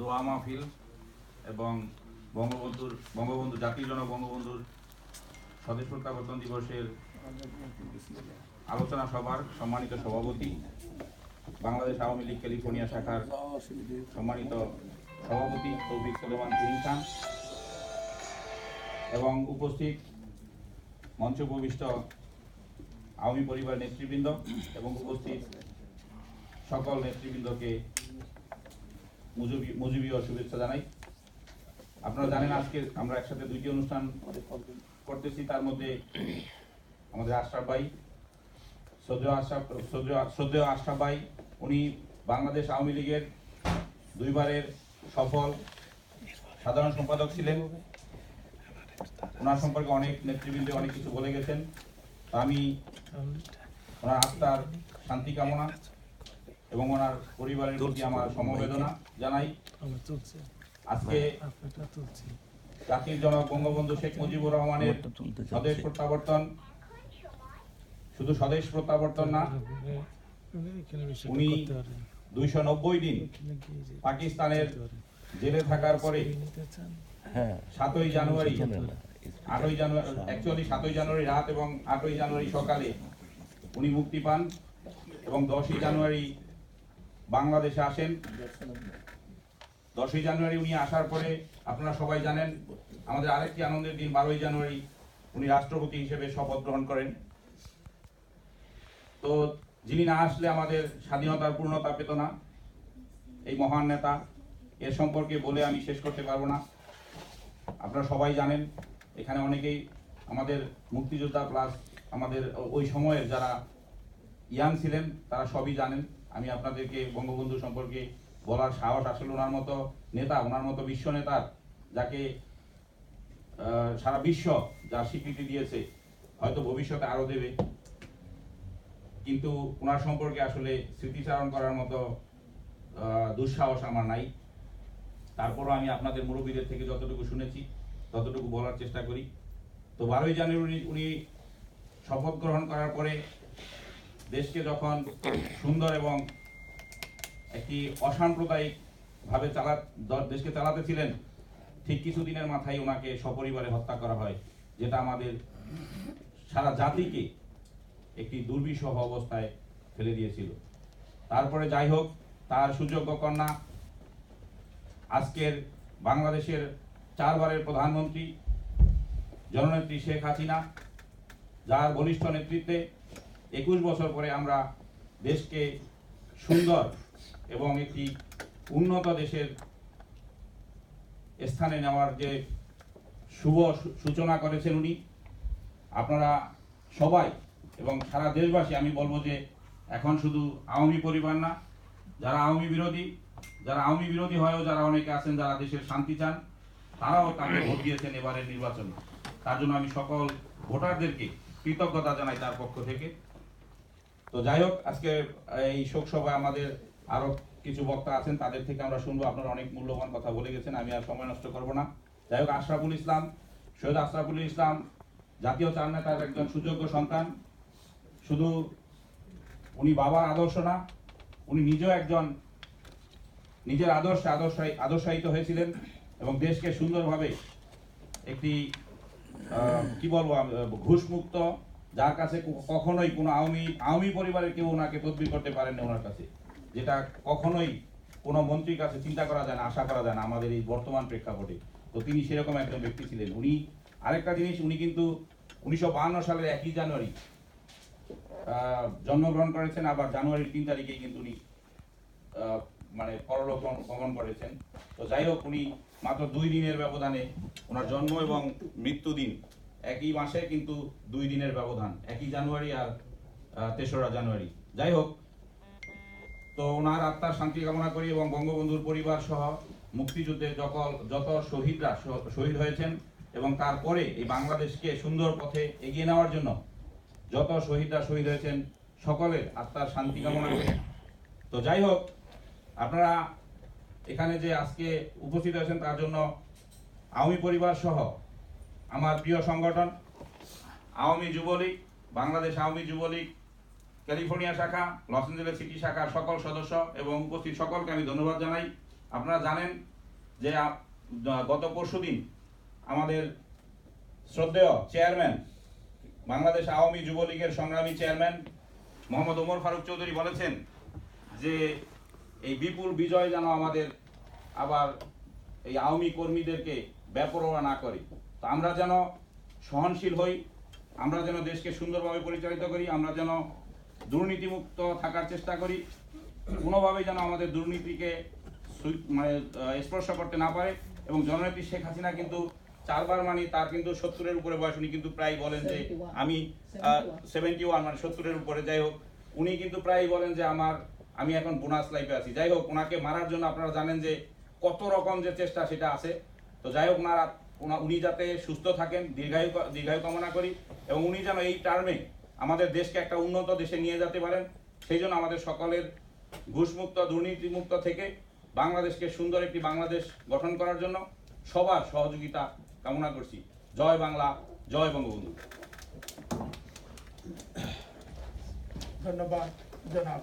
দোয়া মাহফিল এবং বঙ্গবন্ধুর, বঙ্গবন্ধু জাতির জনক বঙ্গবন্ধুর স্বদেশ প্রত্যাবর্তন দিবসের আলোচনা সভার সম্মানিত সভাপতি, বাংলাদেশ আওয়ামী লীগ ক্যালিফোর্নিয়া শাখার সম্মানিত সভাপতি তৌফিক সুলেমান তুহিন খান এবং উপস্থিত মঞ্চ উপবিষ্ট আওয়ামী পরিবার নেতৃবৃন্দ এবং উপস্থিত সকল নেতৃবৃন্দকে মুজুবি মুজিবীয় শুভেচ্ছা জানাই। আপনারা জানেন আজকে আমরা একসাথে দুইটি অনুষ্ঠান করতেছি, তার মধ্যে আমাদের আশরাফ ভাই শ্রদ্ধেয় আশরাফ আশরাফ ভাই, উনি বাংলাদেশ আওয়ামী লীগের দুইবারের সফল সাধারণ সম্পাদক ছিলেন। ওনার সম্পর্কে অনেক নেতৃবৃন্দ অনেক কিছু বলে গেছেন। আমি ওনার আত্মার শান্তি কামনা এবং ওনার পরিবারের প্রতি আমার সমবেদনা জানাই। আজকে জাতির জনক বঙ্গবন্ধু শেখ মুজিবুর রহমানের স্বদেশ প্রত্যাবর্তন। শুধু স্বদেশ প্রত্যাবর্তন না উনি দুইশো নব্বই দিন পাকিস্তানের জেলে থাকার পরে হ্যাঁ। সাতই জানুয়ারি আটই জানুয়ারি অ্যাকচুয়ালি সাতই জানুয়ারি রাত এবং আটই জানুয়ারি সকালে উনি মুক্তি পান এবং দশই জানুয়ারি বাংলাদেশে আসেন। দশই জানুয়ারি উনি আসার পরে আপনারা সবাই জানেন, আমাদের আরেকটি আনন্দের দিন, বারোই জানুয়ারি উনি রাষ্ট্রপতি হিসেবে শপথ গ্রহণ করেন। তো যিনি না আসলে আমাদের স্বাধীনতার পূর্ণতা পেত না, এই মহান নেতা, এর সম্পর্কে বলে আমি শেষ করতে পারব না। আপনারা সবাই জানেন, এখানে অনেকেই আমাদের মুক্তিযোদ্ধা প্লাস আমাদের ওই সময়ের যারা ইয়াং ছিলেন, তারা সবই জানেন। আমি আপনাদেরকে বঙ্গবন্ধু সম্পর্কে বলার সাহস আসলে ওনার মতো নেতা, ওনার মতো বিশ্ব নেতার যাকে সারা বিশ্ব যা স্বীকৃতি দিয়েছে, হয়তো ভবিষ্যতে আরও দেবে। কিন্তু ওনার সম্পর্কে আসলে স্মৃতিচারণ করার মতো দুঃসাহস আমার নাই। তারপরও আমি আপনাদের মুরব্বীদের থেকে যতটুকু শুনেছি, ততটুকু বলার চেষ্টা করি। তো বারোই জানুয়ারি উনি শপথ গ্রহণ করার পরে দেশকে যখন সুন্দর এবং একটি অসাম্প্রদায়িক ভাবে চালা দেশকে চালাতে ছিলেন, ঠিক কিছুদিনের মাথায় ওনাকে সপরিবারে হত্যা করা হয়, যেটা আমাদের সারা জাতিকে একটি দুর্বিষহ অবস্থায় ফেলে দিয়েছিল। তারপরে যাই হোক, তার সুযোগ্য কন্যা, আজকের বাংলাদেশের চারবারের প্রধানমন্ত্রী, জননেত্রী শেখ হাসিনা, যার বলিষ্ঠ নেতৃত্বে একুশ বছর পরে আমরা দেশকে সুন্দর এবং একটি উন্নত দেশের স্থানে নেওয়ার যে শুভ সূচনা করেছেন উনি। আপনারা সবাই এবং সারা দেশবাসী আমি বলব যে এখন শুধু আওয়ামী পরিবার না, যারা আওয়ামী বিরোধী, যারা আওয়ামী বিরোধী হয়েও যারা অনেকে আছেন, যারা দেশের শান্তি চান, তারাও তাকে ভোট দিয়েছেন এবারের নির্বাচনে। তার জন্য আমি সকল ভোটারদেরকে কৃতজ্ঞতা জানাই তার পক্ষ থেকে। তো যাই হোক, আজকে এই শোক সভায় আমাদের আরও কিছু বক্তা আছেন, তাদের থেকে আমরা শুনব। আপনারা অনেক মূল্যবান কথা বলে গেছেন, আমি আর সময় নষ্ট করব না। যাই হোক, আশরাফুল ইসলাম, সৈয়দ আশরাফুল ইসলাম, জাতীয় চার নেতার একজন সুযোগ্য সন্তান। শুধু উনি বাবার আদর্শ না, উনি নিজেও একজন নিজের আদর্শে আদর্শায়ী আদর্শায়িত হয়েছিলেন এবং দেশকে সুন্দরভাবে একটি কি বলব ঘুষমুক্ত যার কাছে কখনোই কোনো আওয়ামী আওয়ামী পরিবারের কেউ ওনাকে তদবির করতে পারেননি ওনার কাছে। যেটা কখনোই কোনো মন্ত্রীর কাছে চিন্তা করা যায় না, আশা করা যায় না আমাদের এই বর্তমান প্রেক্ষাপটে। তো তিনি সেরকম একজন ব্যক্তি ছিলেন। উনি, আরেকটা জিনিস, উনি কিন্তু উনিশশো সালের একই জানুয়ারি জন্মগ্রহণ করেছেন, আবার জানুয়ারির তিন তারিখেই কিন্তু উনি মানে পরলোক গমন- করেছেন। তো যাই হোক, উনি মাত্র দুই দিনের ব্যবধানে ওনার জন্ম এবং মৃত্যু দিন একই মাসে কিন্তু দুই দিনের ব্যবধান, একই জানুয়ারি আর তেসরা জানুয়ারি। যাই হোক, তো ওনার আত্মার শান্তি কামনা করি এবং বঙ্গবন্ধুর পরিবার সহ মুক্তিযুদ্ধে যকল, যত শহীদরা শহীদ হয়েছেন এবং তারপরে এই বাংলাদেশকে সুন্দর পথে এগিয়ে নেওয়ার জন্য যত শহীদরা শহীদ হয়েছেন, সকলের আত্মার শান্তি কামনা করি। তো যাই হোক, আপনারা এখানে যে আজকে উপস্থিত হয়েছেন তার জন্য আওয়ামী পরিবার সহ আমার প্রিয় সংগঠন, আওয়ামী যুবলীগ, বাংলাদেশ আওয়ামী যুবলীগ, ক্যালিফোর্নিয়া শাখা, লস এঞ্জেলেস সিটি শাখার সকল সদস্য এবং উপস্থিত সকলকে আমি ধন্যবাদ জানাই। আপনারা জানেন যে গত পরশুদিন আমাদের শ্রদ্ধেয় চেয়ারম্যান, বাংলাদেশ আওয়ামী যুবলীগের সংগ্রামী চেয়ারম্যান মোহাম্মদ ওমর ফারুক চৌধুরী বলেছেন যে এই বিপুল বিজয় যেন আমাদের আবার এই আওয়ামী কর্মীদেরকে বেপরোয়া না করে। তো আমরা যেন সহনশীল হই আমরা যেন দেশকে সুন্দরভাবে পরিচালিত করি আমরা যেন দুর্নীতিমুক্ত থাকার চেষ্টা করি কোনোভাবেই যেন আমাদের দুর্নীতিকে মানে স্পর্শ করতে না পারে এবং জননেত্রী শেখ হাসিনা কিন্তু চারবার মানে তার কিন্তু সত্তরের উপরে বয়স উনি কিন্তু প্রায় বলেন যে আমি সেভেন্টি ওয়ান মানে সত্তরের উপরে যাই হোক উনি কিন্তু প্রায় বলেন যে আমার আমি এখন বোনাস লাইফে আছি। যাই হোক ওনাকে মারার জন্য আপনারা জানেন যে কত রকম যে চেষ্টা সেটা আছে। তো যাই হোক ওনারা ওনা- উনি যাতে সুস্থ থাকেন, দীর্ঘায়ু দীর্ঘায়ু কামনা করি, এবং উনি যেন এই টার্মে আমাদের দেশকে একটা উন্নত দেশে নিয়ে যেতে পারেন, সেই জন্য আমাদের সকলের ঘুষমুক্ত, দুর্নীতিমুক্ত থেকে বাংলাদেশকে সুন্দর একটি বাংলাদেশ গঠন করার জন্য সবার সহযোগিতা কামনা করছি। জয় বাংলা, জয় বঙ্গবন্ধু। ধন্যবাদ, জনাব।